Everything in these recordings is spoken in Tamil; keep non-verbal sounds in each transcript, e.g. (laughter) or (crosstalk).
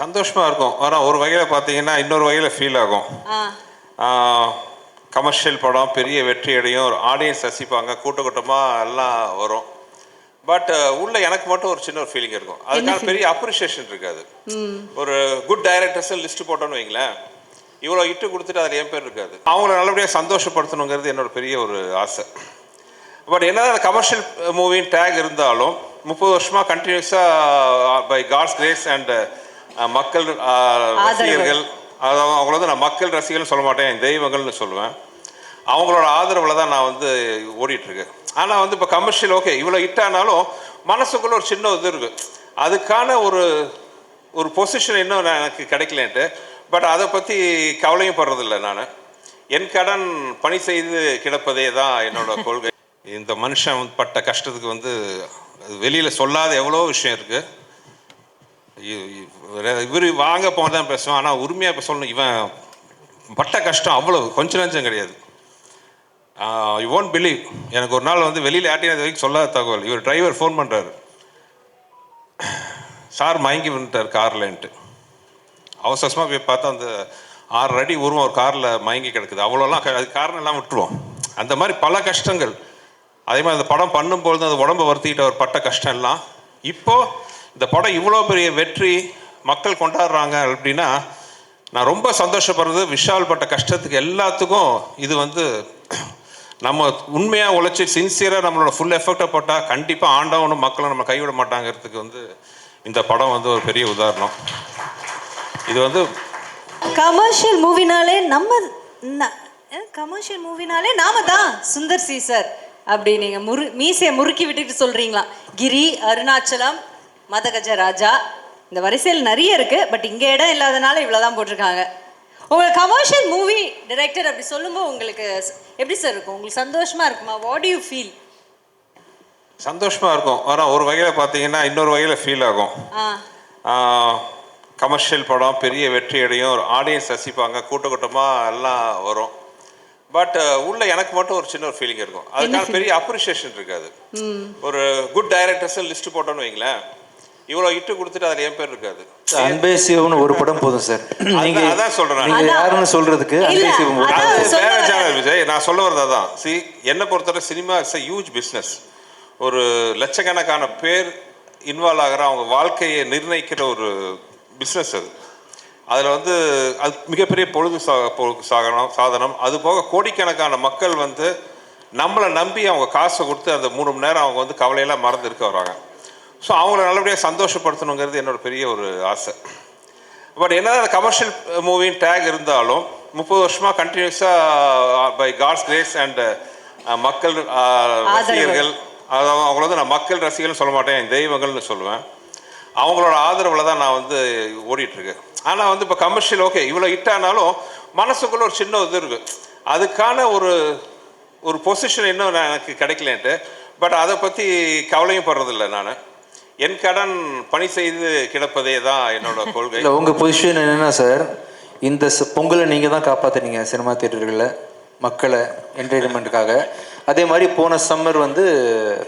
சந்தோஷமாக இருக்கும். ஆனால் ஒரு வகையில் பார்த்தீங்கன்னா இன்னொரு வகையில் ஃபீல் ஆகும். கமர்ஷியல் படம் பெரிய வெற்றி அடையும். ஒரு ஆடியன்ஸ் ரசிப்பாங்க. கூட்ட கூட்டமாக எல்லாம் வரும். பட் உள்ள எனக்கு மட்டும் ஒரு சின்ன ஒரு ஃபீலிங் இருக்கும். அதுக்கான பெரிய அப்ரிஷியேஷன் இருக்காது. ஒரு குட் டைரக்டர்ஸ் லிஸ்ட் போட்டோன்னு வைங்களேன். இவ்வளோ இட்டு கொடுத்துட்டு அதில் என் பேர் இருக்காது. அவங்கள நல்லபடியாக சந்தோஷப்படுத்தணுங்கிறது என்னோட பெரிய ஒரு ஆசை. பட் என்னதான் கமர்ஷியல் மூவின் டேக் இருந்தாலும் முப்பது வருஷமாக கண்டினியூஸாக பை காட்ஸ் கிரேஸ் அண்ட் மக்கள் ரசிகர்கள் அதாவது அவங்கள வந்து நான் மக்கள் ரசிகர்கள்னு சொல்ல மாட்டேன் என் தெய்வங்கள்னு சொல்லுவேன். அவங்களோட ஆதரவில் தான் நான் வந்து ஓடிட்டுருக்கேன் ஆனால் வந்து இப்போ கமர்ஷியல் ஓகே இவ்வளோ ஹிட்டானாலும் மனசுக்குள்ள ஒரு சின்ன இது இருக்குது அதுக்கான ஒரு ஒரு பொசிஷன் இன்னும் நான் எனக்கு கிடைக்கலன்ட்டு. பட் அதை பற்றி கவலையும் படுறதில்ல நான். என் கடன் பணி செய்து கிடப்பதே தான் என்னோட கொள்கை. இந்த மனுஷன் வந்து பட்ட கஷ்டத்துக்கு வந்து வெளியில் சொல்லாத எவ்வளோ விஷயம் இருக்குது இவர் வாங்க போன தான் பேசுவான் ஆனால் உரிமையாக இப்போ சொல்லணும் இவன் பட்ட கஷ்டம் அவ்வளோ கொஞ்சம் நஞ்சம் கிடையாது. ஐ ஓன்ட் பிலீவ் எனக்கு ஒரு நாள் வந்து வெளியில் யார்ட்டையும் வரைக்கும் சொல்லாத தகவல். இவர் டிரைவர் ஃபோன் பண்ணுறாரு சார் மயங்கி வந்துட்டார் கார்லன்ட்டு. அவசரமாக போய் பார்த்தா அந்த ஆறு அடி உருவம் ஒரு காரில் மயங்கி கிடக்குது. அவ்வளோலாம் க- அதுக்கு காரணம் எல்லாம் விட்டுருவோம். அந்த மாதிரி பல கஷ்டங்கள். அதே மாதிரி அந்த படம் பண்ணும்பொழுது அந்த உடம்பை வருத்திக்கிட்ட ஒரு பட்ட கஷ்டம் எல்லாம். இப்போது இந்த படம் இவ்வளோ பெரிய வெற்றி மக்கள் கொண்டாடுறாங்க அப்படின்னா நான் ரொம்ப சந்தோஷப்படுறது விஷால் பட்ட கஷ்டத்துக்கு எல்லாத்துக்கும் இது வந்து நம்ம உண்மையாக உழைச்சி சின்சியராக நம்மளோட ஃபுல் எஃபெக்டை போட்டால் கண்டிப்பாக ஆண்டவனும் மக்களும் நம்ம கைவிட மாட்டாங்கிறதுக்கு வந்து இந்த படம் வந்து ஒரு பெரிய உதாரணம். இது வந்து கமர்ஷியல் மூவினாலே நம்ம கமர்ஷியல் மூவினாலே நாம தான் சுந்தர் சி சார் அப்படி நீங்கள் முரு மீசையை முறுக்கி விட்டுட்டு சொல்கிறீங்களா கிரி அருணாச்சலம் மதகஜ ராஜா. இந்த வரிசையில் நிறைய இருக்கு பட் இங்க இடம் இல்லாதனால இவ்வளவுதான் போட்டிருக்காங்க. உங்களுக்கு கமர்ஷியல் மூவி டைரக்டர் அப்படி சொல்லும்போது உங்களுக்கு எப்படி சார் இருக்கும்? உங்களுக்கு சந்தோஷமா இருக்குமா? வாட் யூ ஃபீல் சந்தோஷமாக இருக்கும். ஆனால் ஒரு வகையில் பார்த்தீங்கன்னா இன்னொரு வகையில் ஃபீல் ஆகும். கமர்ஷியல் படம் பெரிய வெற்றி அடையும். ஒரு ஆடியன்ஸ் ரசிப்பாங்க. கூட்ட கூட்டமாக எல்லாம் வரும். பட் உள்ள எனக்கு மட்டும் ஒரு சின்ன ஒரு ஃபீலிங் இருக்கும். அதுக்கான பெரிய அப்ரிஷியேஷன் இருக்காது. ஒரு குட் டைரக்டர்ஸ் லிஸ்ட் போட்டோன்னு வைங்களேன். இவ்வளோ இட்டு கொடுத்துட்டு அதில் என் பேர் இருக்காது. அன்பே சிவம்னு ஒரு படம் போதும் சார். நீங்க அதான் சொல்றேன். நான். நீங்க யாருன்னு சொல்றதுக்கு அன்பே சிவம் விஜய்? நான் சொல்ல வரது அதான். சி என்னை பொறுத்தவரை cinema is a huge business ஒரு லட்சக்கணக்கான பேர் இன்வால்வ் ஆகிற அவங்க வாழ்க்கையை நிர்ணயிக்கிற ஒரு பிஸ்னஸ் அது. அதில் வந்து அது மிகப்பெரிய பொழுது சா பொழுது சாகனம் சாதனம். அது போக கோடிக்கணக்கான மக்கள் வந்து நம்மளை நம்பி அவங்க காசை கொடுத்து அந்த மூணு மணி நேரம் அவங்க வந்து கவலையெல்லாம் மறந்து இருக்க வராங்க. ஸோ அவங்கள நல்லபடியாக சந்தோஷப்படுத்தணுங்கிறது என்னோட பெரிய ஒரு ஆசை. பட் என்னதான் கமர்ஷியல் மூவின் டேக் இருந்தாலும் முப்பது வருஷமாக கண்டினியூஸாக பை காட்ஸ் கிரேஸ் அண்ட் மக்கள் uh, ரசிகர்கள் அதாவது அவங்கள வந்து நான் மக்கள் ரசிகர்கள்னு சொல்ல மாட்டேன் என் தெய்வங்கள்னு சொல்லுவேன். அவங்களோட ஆதரவில் தான் நான் வந்து ஓடிட்டுருக்கேன். ஆனால் வந்து இப்போ கமர்ஷியல் ஓகே இவ்வளோ ஹிட்டானாலும் மனசுக்குள்ள ஒரு சின்ன இது இருக்குது அதுக்கான ஒரு ஒரு பொசிஷன் இன்னும் நான் எனக்கு கிடைக்கலன்ட்டு. பட் அதை பற்றி கவலையும் படுறதில்ல நான். என் கடன் பணி செய்து கிடப்பதே தான் என்னோட கொள்கை. இல்ல உங்க பொசிஷன் என்னன்னா சார் இந்த பொங்கலை நீங்க தான் காப்பாத்துனீங்க சினிமா தியேட்டர்களில் மக்களை என்டர்டைன்மெண்ட்டுக்காக அதே மாதிரி போன சம்மர் வந்து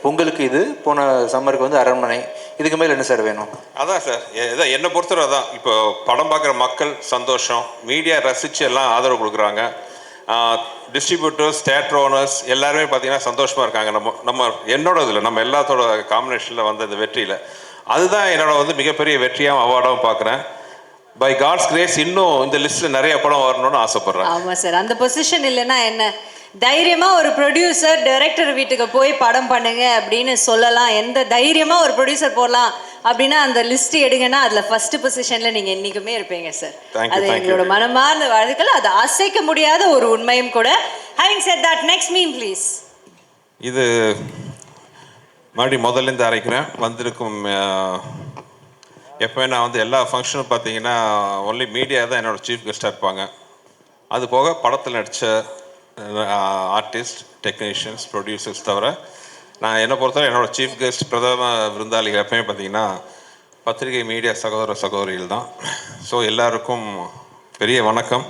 பொங்கலுக்கு இது போன சம்மருக்கு வந்து அரண்மனை. இதுக்கு மேல என்ன சார் வேணும்? அதான் சார் எதை என்னை பொறுத்தவரை அதான். இப்போ படம் பார்க்குற மக்கள் சந்தோஷம் மீடியா ரசித்து எல்லாம் ஆதரவு கொடுக்குறாங்க. டிஸ்ட்ரிபியூட்டர்ஸ் தேட்டர் ஓனர்ஸ் எல்லாருமே பார்த்தீங்கன்னா சந்தோஷமாக இருக்காங்க. நம்ம நம்ம என்னோட இதில் நம்ம எல்லாத்தோட காம்பினேஷனில் வந்த இந்த வெற்றியில். அதுதான் என்னோட வந்து மிகப்பெரிய வெற்றியாகவும் அவார்டாகவும் பார்க்குறேன். பை காட்ஸ் கிரேஸ் இன்னும் இந்த லிஸ்ட்டில் நிறைய படம் வரணும்னு ஆசைப்பட்றேன். ஆமாம் சார் அந்த பொசிஷன் இல்லைன்னா என்ன? தைரியமா ஒரு ப்ரொடியூசர் டைரக்டர் வீட்டுக்கு போய் படம் பண்ணுங்க அப்படின்னு சொல்லலாம். எந்த தைரியமா ஒரு ப்ரொடியூசர் போடலாம் அப்படின்னா அந்த லிஸ்ட் எடுங்கன்னா அதுல ஃபர்ஸ்ட் பொசிஷன்ல நீங்க என்னைக்குமே இருப்பீங்க சார் அது. எங்களோட மனமார்ந்த வாழ்த்துக்கள். அது அசைக்க முடியாத ஒரு உண்மையும் கூட. Having said that next mean please இது மறுபடியும் முதல்லேருந்து அரைக்கிறேன். வந்திருக்கும் எப்போ நான் வந்து எல்லா ஃபங்க்ஷனும் பார்த்தீங்கன்னா ஒன்லி மீடியா தான் என்னோட சீஃப் கெஸ்ட்டாக இருப்பாங்க. அது போக படத்தில் நடித்த ஆர்டிஸ்ட் டெக்னீஷியன்ஸ் ப்ரொடியூசர்ஸ் தவிர நான் என்னை பொறுத்தவரை என்னோடய சீஃப் கெஸ்ட் பிரதம விருந்தாளிகள் எப்பயுமே பார்த்தீங்கன்னா பத்திரிகை மீடியா சகோதர சகோதரிகள் தான். ஸோ எல்லாருக்கும் பெரிய வணக்கம்.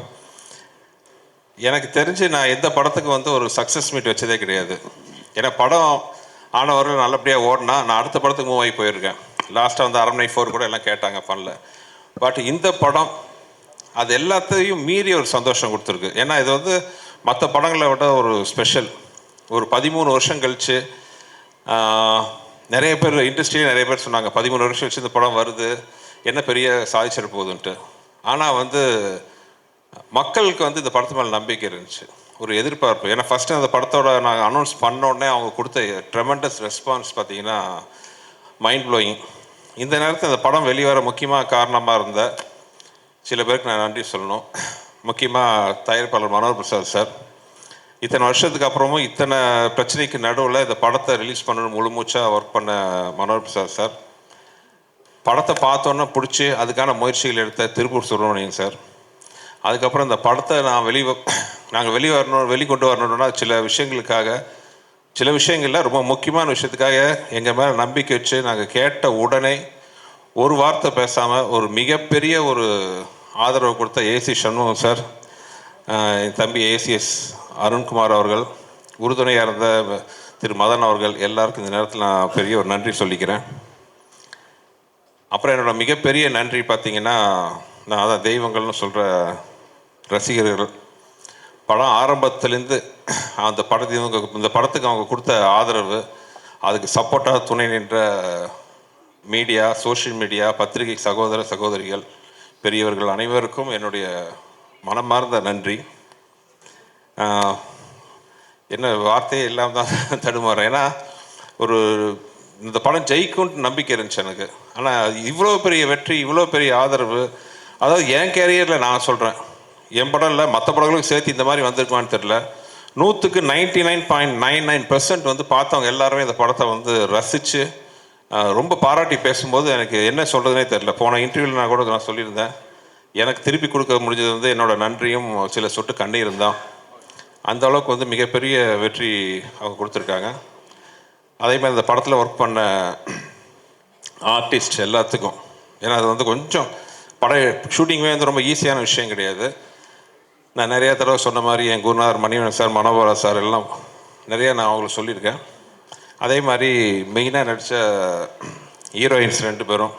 எனக்கு தெரிஞ்சு நான் எந்த படத்துக்கு வந்து ஒரு சக்ஸஸ் மீட் வச்சதே கிடையாது. ஏன்னா படம் ஆனவர்கள் நல்லபடியாக ஓடினா நான் அடுத்த படத்துக்கு மூவ் ஆகி போயிருக்கேன். லாஸ்ட்டாக வந்து அரண்மனை ஃபோர் கூட எல்லாம் கேட்டாங்க ஃபனில் பட் இந்த படம் அது எல்லாத்தையும் மீறி ஒரு சந்தோஷம் கொடுத்துருக்கு. ஏன்னா இது வந்து மற்ற படங்களை விட ஒரு ஸ்பெஷல் ஒரு பதிமூணு வருஷம் கழிச்சு நிறைய பேர் இண்டஸ்ட்ரியில் நிறைய பேர் சொன்னாங்க பதிமூணு வருஷம் கழிச்சு இந்த படம் வருது என்ன பெரிய சாதிச்சிட போகுதுன்ட்டு. ஆனால் வந்து மக்களுக்கு வந்து இந்த படத்து மேலே நம்பிக்கை இருந்துச்சு. ஒரு எதிர்பார்ப்பு. ஏன்னா ஃபஸ்ட்டு அந்த படத்தோட நாங்கள் அனௌன்ஸ் பண்ண உடனே அவங்க கொடுத்த ட்ரெமெண்டஸ் ரெஸ்பான்ஸ் பார்த்தீங்கன்னா மைண்ட் ப்ளோயிங் இந்த நேரத்தில் அந்த படம் வெளிவர முக்கியமாக காரணமாக இருந்த சில பேருக்கு நான் நன்றி சொல்லணும். முக்கியமாக தயாரிப்பாளர் மனோகர் பிரசாத் சார் இத்தனை வருஷத்துக்கு அப்புறமும் இத்தனை பிரச்சனைக்கு நடுவில் இந்த படத்தை ரிலீஸ் பண்ணணும் முழுமூச்சாக ஒர்க் பண்ண மனோகர் பிரசாத் சார். படத்தை பார்த்தோன்னே பிடிச்சி அதுக்கான முயற்சிகள் எடுத்த திருப்பூர் சுப்பிரமணியன் சார். அதுக்கப்புறம் இந்த படத்தை நான் வெளி நாங்கள் வெளியே வரணும் வெளிக்கொண்டு வரணும்னா சில விஷயங்களுக்காக சில விஷயங்களில் ரொம்ப முக்கியமான விஷயத்துக்காக எங்கள் மேலே நம்பிக்கை வச்சு நாங்கள் கேட்ட உடனே ஒரு வார்த்தை பேசாமல் ஒரு மிகப்பெரிய ஒரு ஆதரவு கொடுத்த ஏசி சண்முகம் சார் என் தம்பி ஏசிஎஸ் அருண்குமார் அவர்கள் உறுதுணையாக இருந்த திரு மதன் அவர்கள் எல்லாருக்கும் இந்த நேரத்தில் நான் பெரிய ஒரு நன்றி சொல்லிக்கிறேன். அப்புறம் என்னோட மிகப்பெரிய நன்றி பார்த்தீங்கன்னா நான் அதான் தெய்வங்கள்னு சொல்கிற ரசிகர்கள். படம் ஆரம்பத்துலேருந்து அந்த படத்தை இந்த படத்துக்கு அவங்க கொடுத்த ஆதரவு அதுக்கு சப்போர்ட்டாக துணை நின்ற மீடியா சோஷியல் மீடியா பத்திரிகை சகோதர சகோதரிகள் பெரியவர்கள் அனைவருக்கும் என்னுடைய மனமார்ந்த நன்றி. என்ன வார்த்தையே இல்லாமல் தான் (laughs) தடுமாறேன். ஏன்னா ஒரு இந்த படம் ஜெயிக்கும்னு நம்பிக்கை இருந்துச்சு எனக்கு. ஆனால் இவ்வளோ பெரிய வெற்றி இவ்வளோ பெரிய ஆதரவு அதாவது என் கேரியரில் நான் சொல்கிறேன் என் படம் இல்லை மற்ற படங்களுக்கும் சேர்த்து இந்த மாதிரி வந்திருக்குமான்னு தெரில நூற்றுக்கு ninety nine point nine nine வந்து பார்த்தவங்க எல்லாருமே இந்த படத்தை வந்து ரசித்து ரொம்ப பாராட்டி பேசும்போது எனக்கு என்ன சொல்கிறதுனே தெரில போன இன்டர்வியூவில் நான் கூட நான் சொல்லியிருந்தேன். எனக்கு திருப்பி கொடுக்க முடிஞ்சது வந்து என்னோட நன்றியும் சில சொட்டு கண்ணீரும் தான். அந்த அளவுக்கு வந்து மிகப்பெரிய வெற்றி அவங்க கொடுத்துருக்காங்க. அதே மாதிரி இந்த படத்தில் ஒர்க் பண்ண ஆர்டிஸ்ட் எல்லாத்துக்கும். ஏன்னா அது வந்து கொஞ்சம் பட ஷூட்டிங்குமே வந்து ரொம்ப ஈஸியான விஷயம் கிடையாது. நான் நிறையா தடவை சொன்ன மாதிரி என் குருநாதர் மணிவன் சார் மனோபரா சார் எல்லாம் நிறையா நான் அவங்களுக்கு சொல்லியிருக்கேன். அதே மாதிரி மெயினாக நடித்த ஹீரோயின்ஸ் ரெண்டு பேரும்.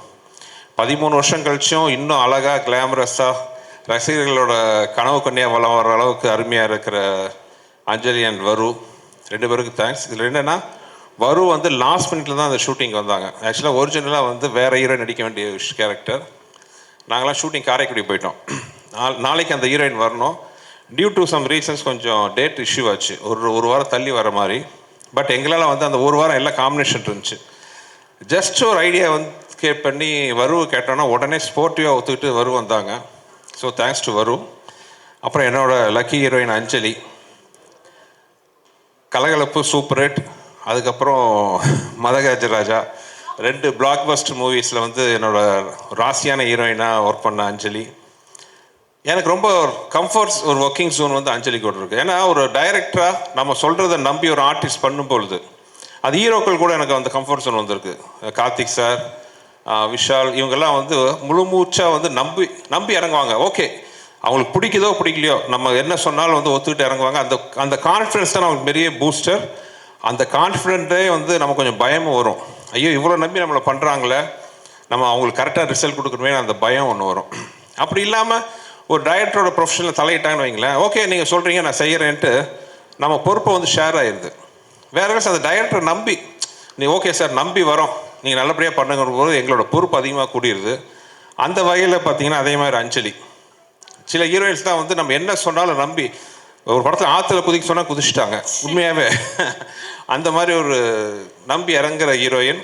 பதிமூணு வருஷம் கழிச்சும் இன்னும் அழகாக கிளாமரஸாக ரசிகர்களோட கனவு கண்ணியா வளம் வர அளவுக்கு அருமையாக இருக்கிற அஞ்சலி அண்ட் வரு. ரெண்டு பேருக்கு தேங்க்ஸ் இதில் என்னென்னா வரு வந்து லாஸ்ட் மினிட்ல தான் அந்த ஷூட்டிங் வந்தாங்க. ஆக்சுவலாக ஒரிஜினலாக வந்து வேறு ஹீரோ நடிக்க வேண்டிய கேரக்டர் நாங்களாம் ஷூட்டிங் காரைக்குடி போயிட்டோம். நாள் நாளைக்கு அந்த ஹீரோயின் வரணும். டியூ டு சம் ரீசன்ஸ் கொஞ்சம் டேட் இஷ்யூ ஆச்சு. ஒரு ஒரு வாரம் தள்ளி வர மாதிரி. பட் எங்களால் வந்து அந்த ஒரு வாரம் எல்லாம் காம்பினேஷன் இருந்துச்சு. ஜஸ்ட் ஒரு ஐடியா வந்து கேட் பண்ணி வருவு கேட்டோன்னா உடனே ஸ்போர்ட்டிவாக ஒத்துக்கிட்டு வரு வந்தாங்க. ஸோ தேங்க்ஸ் டு வரு. அப்புறம் என்னோடய லக்கி ஹீரோயின் அஞ்சலி. கலகலப்பு சூப்பர் ஹிட் அதுக்கப்புறம் மதகஜ ராஜா. ரெண்டு பிளாக் பஸ்டர் மூவிஸில் வந்து என்னோடய ராசியான ஹீரோயினாக ஒர்க் பண்ண அஞ்சலி. எனக்கு ரொம்ப கம்ஃபர்ட்ஸ் ஒரு ஒர்க்கிங் ஜோன் வந்து அஞ்சலி கூட ஏன்னா ஒரு டைரக்டராக நம்ம சொல்கிறத நம்பி ஒரு ஆர்டிஸ்ட் பண்ணும் பொழுது அது ஹீரோக்கள் கூட எனக்கு அந்த கம்ஃபர்ட் ஜோன் வந்திருக்கு. கார்த்திக் சார் விஷால் இவங்கெல்லாம் வந்து முழு மூச்சாக வந்து நம்பி நம்பி இறங்குவாங்க. ஓகே அவங்களுக்கு பிடிக்குதோ பிடிக்கலையோ நம்ம என்ன சொன்னாலும் வந்து ஒத்துக்கிட்டு இறங்குவாங்க. அந்த அந்த கான்ஃபிடன்ஸ் தான் அவங்களுக்கு பெரிய பூஸ்டர் அந்த கான்ஃபிடென்ட்டே வந்து நமக்கு கொஞ்சம் பயமும் வரும். ஐயோ இவ்வளோ நம்பி நம்மளை பண்ணுறாங்களே நம்ம அவங்களுக்கு கரெக்டாக ரிசல்ட் கொடுக்கணுமே அந்த பயம் ஒன்று வரும். அப்படி இல்லாமல் ஒரு டைரக்டரோட ப்ரொஃபஷனில் தலையிட்டாங்கன்னு வைங்களேன். ஓகே நீங்கள் சொல்கிறீங்க நான் செய்கிறேன்ட்டு நம்ம பொறுப்பை வந்து ஷேர் ஆயிடுது வேற அந்த டைரக்டர் நம்பி நீ ஓகே சார் நம்பி வரோம். நீங்கள் நல்லபடியாக பண்ணுங்கிற போது எங்களோட பொறுப்பு அதிகமாக கூடியிருது அந்த வகையில் பார்த்தீங்கன்னா அதே மாதிரி அஞ்சலி. சில ஹீரோயின்ஸ் தான் வந்து நம்ம என்ன சொன்னாலும் நம்பி ஒரு படத்தில் ஆற்றுல குதிக்க சொன்னால் குதிச்சிட்டாங்க. உண்மையாகவே அந்த மாதிரி ஒரு நம்பி இறங்குற ஹீரோயின்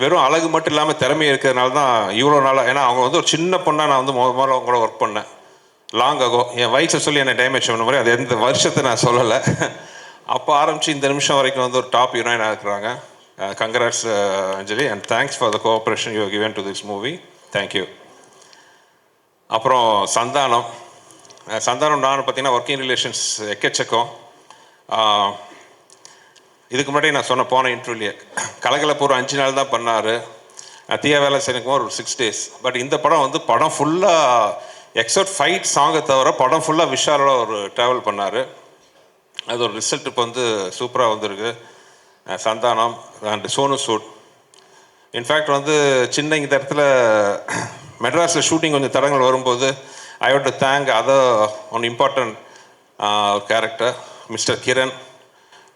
வெறும் அழகு மட்டும் இல்லாமல் திறமை இருக்கிறதுனால தான் இவ்வளோ நாளாக ஏன்னா அவங்க வந்து ஒரு சின்ன பொண்ணாக நான் வந்து முதல் முதல்ல அவங்களோட கூட ஒர்க் பண்ணேன். லாங் ஆகோ என் வயசை சொல்லி என்னை டேமேஜ் பண்ண மாதிரி அது எந்த வருஷத்தை நான் சொல்லலை. அப்போ ஆரம்பித்து இந்த நிமிஷம் வரைக்கும் வந்து ஒரு டாப் ஹீரோயினாக இருக்கிறாங்க congrats Anjali and thanks for the cooperation you given to this movie thank you அப்புறம் சந்தானம். சந்தானம் நான் பார்த்தீங்கன்னா ஒர்க்கிங் ரிலேஷன்ஸ் எக்கச்சக்கம். இதுக்கு முன்னாடி நான் சொன்ன போன இன்டர்வியூலேயே ஒரு அஞ்சு நாள் தான் பண்ணார். தீய வேலை செய்யணுக்கும் ஒரு சிக்ஸ் டேஸ் பட் இந்த படம் வந்து படம் ஃபுல்லாக எக்ஸப்ட் ஃபைட் சாங்கை தவிர படம் ஃபுல்லாக விஷாலோட ஒரு ட்ராவல் பண்ணார். அது ஒரு ரிசல்ட் இப்போ வந்து சூப்பராக வந்திருக்கு. Santhanam and Sonu Sood in fact வந்து சின்ன இந்த இடத்துல மெட்ராஸில் ஷூட்டிங் கொஞ்சம் தடங்கள் வரும்போது I have to thank other one important character mister Kiran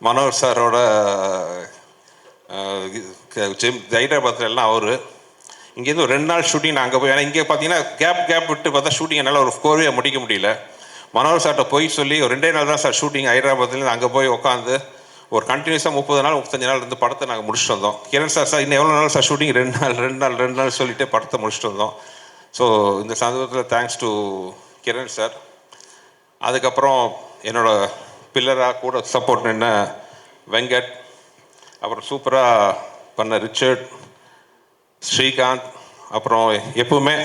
Manor சாரோட ஹைதராபாத்தில் எல்லாம் அவர். இங்கேருந்து ஒரு ரெண்டு நாள் ஷூட்டிங் நாங்கள் அங்கே போய் ஏன்னா இங்கே பார்த்தீங்கன்னா கேப் கேப் விட்டு பார்த்தா ஷூட்டிங் என்னால் ஒரு கோர்வையை முடிக்க முடியல. மனோர் சார்கிட்ட போய் சொல்லி ஒரு ரெண்டே நாள் தான் சார் ஷூட்டிங் ஹைதராபாத்லேருந்து அங்கே போய் உட்காந்து ஒரு கண்டினியூஸாக முப்பது நாள் முப்பத்தஞ்சு நாள் இருந்து படத்தை நாங்கள் முடிச்சுட்டு வந்தோம். கிரண் சார் சார் இன்னும் எவ்வளோ நாள் சார் ஷூட்டிங்? ரெண்டு நாள் ரெண்டு நாள் ரெண்டு நாள் சொல்லிட்டு படத்தை முடிச்சுட்டு வந்தோம். ஸோ இந்த சந்தர்ப்பத்தில் தேங்க்ஸ் டு கிரண் சார். அதுக்கப்புறம் என்னோடய பில்லராக கூட சப்போர்ட் நின்ன வெங்கட் அப்புறம் சூப்பராக பண்ண ரிச்சர்ட் ஸ்ரீகாந்த் அப்புறம் எப்பவுமே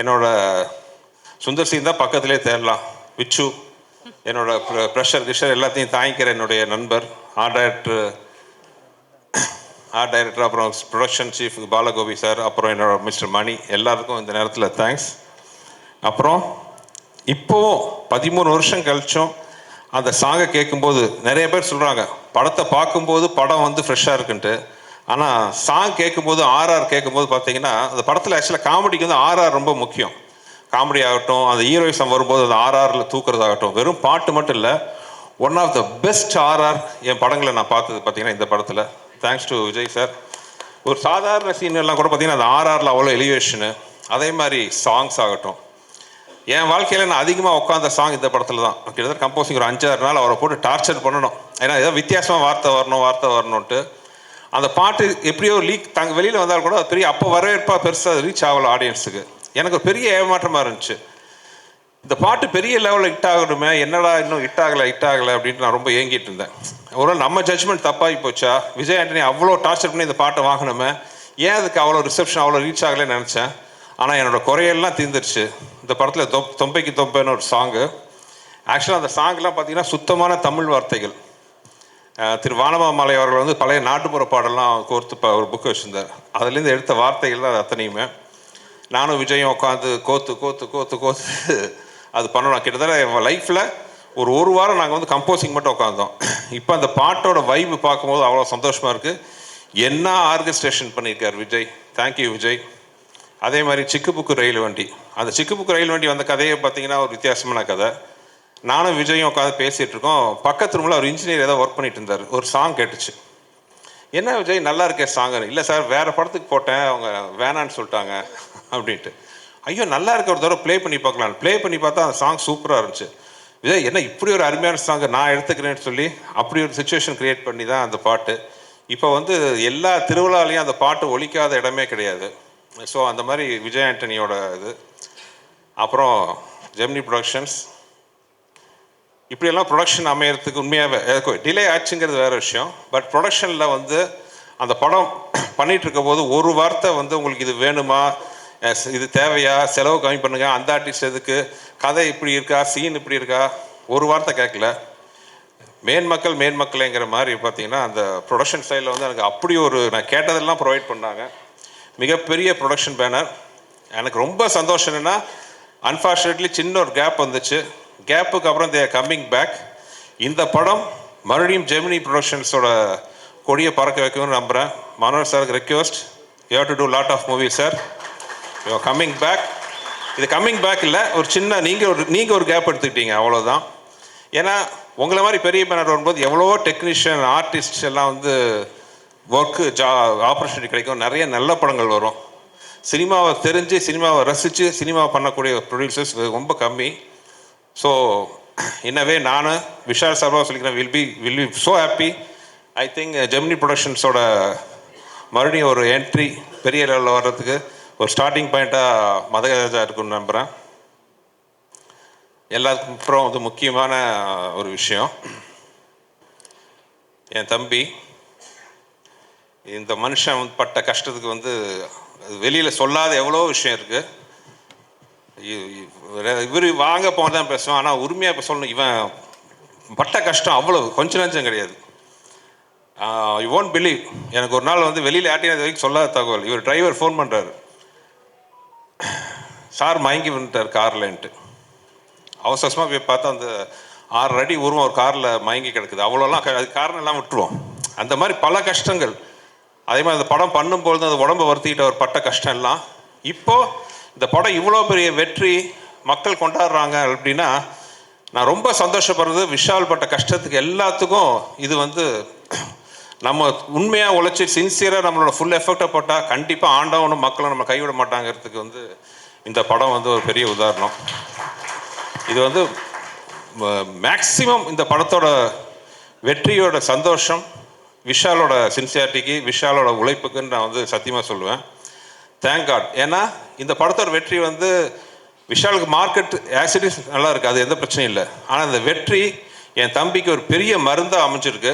என்னோட சுந்தர் சிங் தான் பக்கத்திலே தேடலாம் விச்சு என்னோட ப்ரெஷர் கிஷர் எல்லாத்தையும் தாங்கிக்கிற என்னுடைய நண்பர் ஆர்ட் டைரக்டர் ஆர்ட் டைரக்டர் அப்புறம் ப்ரொடக்ஷன் சீஃப் பாலகோபி சார் அப்புறம் என்னோட மிஸ்டர் மணி எல்லாருக்கும் இந்த நேரத்தில் தேங்க்ஸ் அப்புறம் இப்போவும் பதிமூணு வருஷம் கழிச்சும் அந்த சாங்கை கேட்கும்போது நிறைய பேர் சொல்கிறாங்க படத்தை பார்க்கும்போது படம் வந்து ஃப்ரெஷ்ஷாக இருக்குன்ட்டு. ஆனால் சாங் கேட்கும்போது ஆர்ஆர் கேட்கும்போது பார்த்தீங்கன்னா அந்த படத்தில் ஆக்சுவலாக காமெடிக்கு வந்து ஆர்ஆர் ரொம்ப முக்கியம். காமெடி ஆகட்டும் அந்த ஹீரோயிசம் வரும்போது அந்த ஆர்ஆரில் தூக்குறதாகட்டும் வெறும் பாட்டு மட்டும் இல்லை one of the best RR என் படங்களை நான் பார்த்தது பார்த்தீங்கன்னா இந்த படத்தில். தேங்க்ஸ் டு விஜய் சார் ஒரு சாதாரண சீன் எல்லாம் கூட பார்த்தீங்கன்னா அந்த ஆர்ஆரில் அவ்வளோ எலிவேஷனு அதே மாதிரி சாங்ஸ் ஆகட்டும். என் வாழ்க்கையில் நான் அதிகமாக உட்காந்த சாங் இந்த படத்தில் தான் கிட்டத்தட்ட கம்போசிங் ஒரு அஞ்சாறு நாள் அவரை போட்டு டார்ச்சர் பண்ணணும். ஏன்னா ஏதோ வித்தியாசமாக வார்த்தை வரணும் வார்த்தை வரணுன்ட்டு அந்த பாட்டு எப்படியோ லீக் தாங்க வெளியில் வந்தால் கூட அது பெரிய அப்போ வரவேற்பாக பெருசாக ரீச் ஆகல ஆடியன்ஸுக்கு எனக்கு பெரிய ஏமாற்றமாக இருந்துச்சு. இந்த பாட்டு பெரிய லெவலில் ஹிட் ஆகணுமே என்னடா இன்னும் ஹிட் ஆகலை ஹிட் ஆகலை அப்படின்ட்டு நான் ரொம்ப ஏங்கிட்டு இருந்தேன். ஒரு நம்ம ஜட்ஜ்மெண்ட் தப்பாகி போச்சா? விஜய் ஆண்டனி அவ்வளோ டார்ச்சர் பண்ணி இந்த பாட்டை வாங்கணுமே ஏன் அதுக்கு அவ்வளோ ரிசப்ஷன் அவ்வளோ ரீச் ஆகலைன்னு நினச்சேன்? ஆனால் என்னோட குறையெல்லாம் தீர்ந்துருச்சு. இந்த படத்தில் தொ தொம்பைக்கு தொம்பைன்னு ஒரு சாங்கு ஆக்சுவலாக அந்த சாங்லாம் பார்த்தீங்கன்னா சுத்தமான தமிழ் வார்த்தைகள். திரு வானமாமலை அவர்கள் வந்து பழைய நாட்டுப்புற பாடலாம் கோர்த்து ப- ஒரு புக்கு வச்சுருந்தார். அதுலேருந்து எடுத்த வார்த்தைகள் தான் அது அத்தனையுமே. நானும் விஜயும் உட்காந்து கோத்து கோத்து கோத்து கோத்து அது பண்ணணும் கிட்டத்தட்ட என் லைஃப்பில் ஒரு ஒரு வாரம் நாங்கள் வந்து கம்போசிங் மட்டும் உட்காந்தோம் இப்போ அந்த பாட்டோட வைப்பு பார்க்கும்போது அவ்வளோ சந்தோஷமாக இருக்குது என்ன ஆர்கஸ்ட்ரேஷன் பண்ணியிருக்கார் விஜய்? தேங்க்யூ விஜய். அதே மாதிரி சிக்குபுக்கு ரயில் வண்டி. அந்த சிக்குபுக்கு ரயில் வண்டி வந்த கதையை பார்த்தீங்கன்னா ஒரு வித்தியாசமான கதை. நானும் விஜயும் உட்காந்து பேசிகிட்டு இருக்கோம். பக்கத்து ரூமில் ஒரு இன்ஜினியர் ஏதோ ஒர்க் பண்ணிட்டு இருந்தார். ஒரு சாங் கேட்டுச்சு. என்ன விஜய் நல்லா இருக்கே சாங்கு இல்லை சார் வேறு படத்துக்கு போட்டேன். அவங்க வேணான்னு சொல்லிட்டாங்க. அப்படின்ட்டு. ஐயோ நல்லா இருக்க ஒரு தடவை ப்ளே பண்ணி பார்க்கலாம். ப்ளே பண்ணி பார்த்தா அந்த சாங் சூப்பராக இருந்துச்சு. விஜய் என்ன இப்படி ஒரு அருமையான சாங் நான் எடுத்துக்கிறேன்னு சொல்லி அப்படி ஒரு சுச்சுவேஷன் க்ரியேட் பண்ணி தான் அந்த பாட்டு. இப்போ வந்து எல்லா திருவிழாலையும் அந்த பாட்டு ஒழிக்காத இடமே கிடையாது. ஸோ அந்த மாதிரி விஜய் ஆண்டனியோட இது. அப்புறம் ஜெமினி ப்ரொடக்ஷன்ஸ் இப்படியெல்லாம் ப்ரொடக்ஷன் அமையறதுக்கு உண்மையாகவே டிலே ஆச்சுங்கிறது வேற விஷயம். பட் ப்ரொடக்ஷனில் வந்து அந்த படம் பண்ணிகிட்டு இருக்க போது ஒரு வார்த்தை வந்து உங்களுக்கு இது வேணுமா? இது தேவையா? செலவு கம்மி பண்ணுங்கள் அந்த ஆர்டிஸ்ட் எதுக்கு? கதை இப்படி இருக்கா? சீன் இப்படி இருக்கா? ஒரு வார்த்தை கேட்கல. மேன்மக்கள் மேன்மக்களைங்கிற மாதிரி பார்த்தீங்கன்னா அந்த ப்ரொடக்ஷன் சைடில் வந்து எனக்கு அப்படி ஒரு நான் கேட்டதெல்லாம் ப்ரொவைட் பண்ணாங்க. மிகப்பெரிய ப்ரொடக்ஷன் பேனர் எனக்கு ரொம்ப சந்தோஷம் என்னென்னா அன்ஃபார்ச்சுனேட்லி சின்ன ஒரு கேப் வந்துச்சு. கேப்புக்கு அப்புறம் தே கம்மிங் பேக் இந்த படம் மறுபடியும் ஜெமினி ப்ரொடக்ஷன்ஸோட கொடியை பறக்க வைக்கணும்னு நம்புகிறேன் மனோர் சாருக்கு request you to do lot of movie sir you coming back இது கம்மிங் பேக் இல்லை ஒரு சின்ன நீங்கள் ஒரு நீங்கள் ஒரு கேப் எடுத்துக்கிட்டீங்க அவ்வளோதான் ஏன்னா உங்களை மாதிரி பெரிய பேனர் வரும்போது எவ்வளவோ டெக்னீஷியன் ஆர்டிஸ்ட் எல்லாம் வந்து ஒர்க்கு ஜா ஆப்பர்ச்சுனிட்டி கிடைக்கும். நிறைய நல்ல படங்கள் வரும். சினிமாவை தெரிஞ்சு சினிமாவை ரசித்து சினிமா பண்ணக்கூடிய ப்ரொடியூசர்ஸ் ரொம்ப கம்மி. ஸோ இன்னவே நான் விஷால் சர்வா சொல்லிக்கிறேன் will be will be so happy I think Gemini ப்ரொடக்ஷன்ஸோட மறுபடியும் ஒரு என்ட்ரி பெரிய லெவலில் வர்றதுக்கு ஒரு ஸ்டார்டிங் பாயிண்ட்டாக மதகராஜா இருக்குன்னு நம்புகிறேன் எல்லாத்துக்கும் அப்புறம் வந்து முக்கியமான ஒரு விஷயம். என் தம்பி இந்த மனுஷன் வந்து பட்ட கஷ்டத்துக்கு வந்து வெளியில் சொல்லாத எவ்வளோ விஷயம் இருக்குது இவர் வாங்க போனதான் பேசுவோம் ஆனால் உரிமையாக இப்போ சொல்லணும் இவன் பட்ட கஷ்டம் அவ்வளோ கொஞ்ச நஞ்சம் கிடையாது. யூ ஓன்ட் பிலீவ் எனக்கு ஒரு நாள் வந்து வெளியில் ஆட்டினது வரைக்கும் சொல்லாத தகவல். இவர் டிரைவர் ஃபோன் பண்ணுறாரு சார் மயங்கி வந்துட்டார் கார்லன்ட்டு. அவசரமாக போய் பார்த்தா அந்த ஆறு அடி உருவம் ஒரு காரில் மயங்கி கிடக்குது. அவ்வளோலாம் க- அது காரணம் எல்லாம் விட்டுருவோம். அந்த மாதிரி பல கஷ்டங்கள். அதே மாதிரி அந்த படம் பண்ணும்போது அந்த உடம்பு வருத்திக்கிட்ட ஒரு பட்ட கஷ்டம் எல்லாம் இப்போது இந்த படம் இவ்வளோ பெரிய வெற்றி மக்கள் கொண்டாடுறாங்க அப்படின்னா நான் ரொம்ப சந்தோஷப்படுறது விஷால் பட்ட கஷ்டத்துக்கு எல்லாத்துக்கும் இது வந்து நம்ம உண்மையாக உழைச்சி சின்சியராக நம்மளோட ஃபுல் எஃபெக்டை போட்டால் கண்டிப்பாக ஆண்டவனும் மக்களும் நம்ம கைவிட மாட்டாங்கிறதுக்கு வந்து இந்த படம் வந்து ஒரு பெரிய உதாரணம். இது வந்து மேக்சிமம் இந்த படத்தோட வெற்றியோட சந்தோஷம் விஷாலோட சின்சியாரிட்டிக்கு விஷாலோட உழைப்புக்குன்னு நான் வந்து சத்தியமாக சொல்லுவேன். தேங்க் காட் ஏன்னா இந்த படத்தோட வெற்றி வந்து விஷாலுக்கு மார்க்கெட் ஆசிடிஸ் நல்லா இருக்குது அது எந்த பிரச்சனையும் இல்லை. ஆனால் இந்த வெற்றி என் தம்பிக்கு ஒரு பெரிய மருந்தாக அமைஞ்சிருக்கு.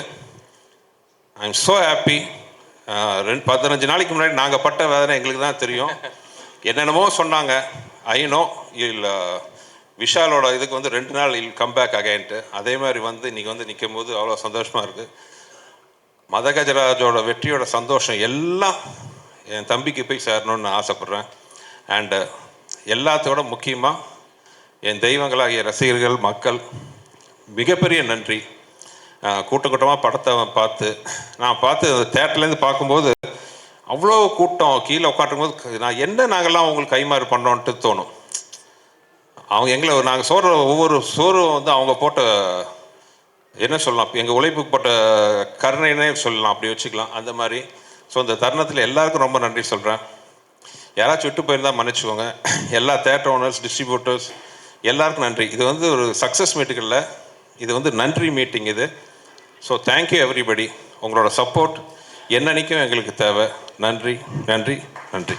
ஐ எம் ஸோ ஹாப்பி ரெண்டு பதினஞ்சு நாளைக்கு முன்னாடி நாங்கள் பட்ட வேதனை எங்களுக்கு தான் தெரியும். என்னென்னமோ சொன்னாங்க. ஐநோ இல்லை விஷாலோட இதுக்கு வந்து ரெண்டு நாள் இல் கம் பேக் அகைன்ட்டு அதே மாதிரி வந்து இன்றைக்கி வந்து நிற்கும் போது அவ்வளோ சந்தோஷமாக இருக்குது மதகஜராஜோட வெற்றியோட சந்தோஷம் எல்லாம் என் தம்பிக்கு போய் சேரணும்னு நான் ஆசைப்பட்றேன். அண்டு எல்லாத்தோட முக்கியமாக என் தெய்வங்களாகிய ரசிகர்கள் மக்கள் மிகப்பெரிய நன்றி. கூட்டம் கூட்டமாக படத்தை பார்த்து நான் பார்த்து தேட்டர்லேருந்து பார்க்கும்போது அவ்வளோ கூட்டம் கீழே உட்காந்துருக்கும் போது நான் என்ன நாங்கள்லாம் அவங்களுக்கு கைமாறு பண்ணோன்ட்டு தோணும். அவங்க எங்களை நாங்கள் சோறு ஒவ்வொரு சோறும் வந்து அவங்க போட்ட என்ன சொல்லலாம்? எங்கள் உழைப்புக்கு போட்ட கருணைனே சொல்லலாம். அப்படி வச்சுக்கலாம். அந்த மாதிரி. ஸோ இந்த தருணத்தில் எல்லாருக்கும் ரொம்ப நன்றி சொல்கிறேன் யாராச்சும் விட்டு போயிருந்தால் மன்னிச்சுக்கோங்க. எல்லா தேட்டர் ஓனர்ஸ் டிஸ்ட்ரிபியூட்டர்ஸ் எல்லாருக்கும் நன்றி. இது வந்து ஒரு சக்ஸஸ் மீட்டுக்கு இல்லை. இது வந்து நன்றி மீட்டிங் இது. ஸோ தேங்க்யூ எவ்ரிபடி உங்களோட சப்போர்ட் என்னன்னைக்கும் எங்களுக்கு தேவை. நன்றி நன்றி நன்றி.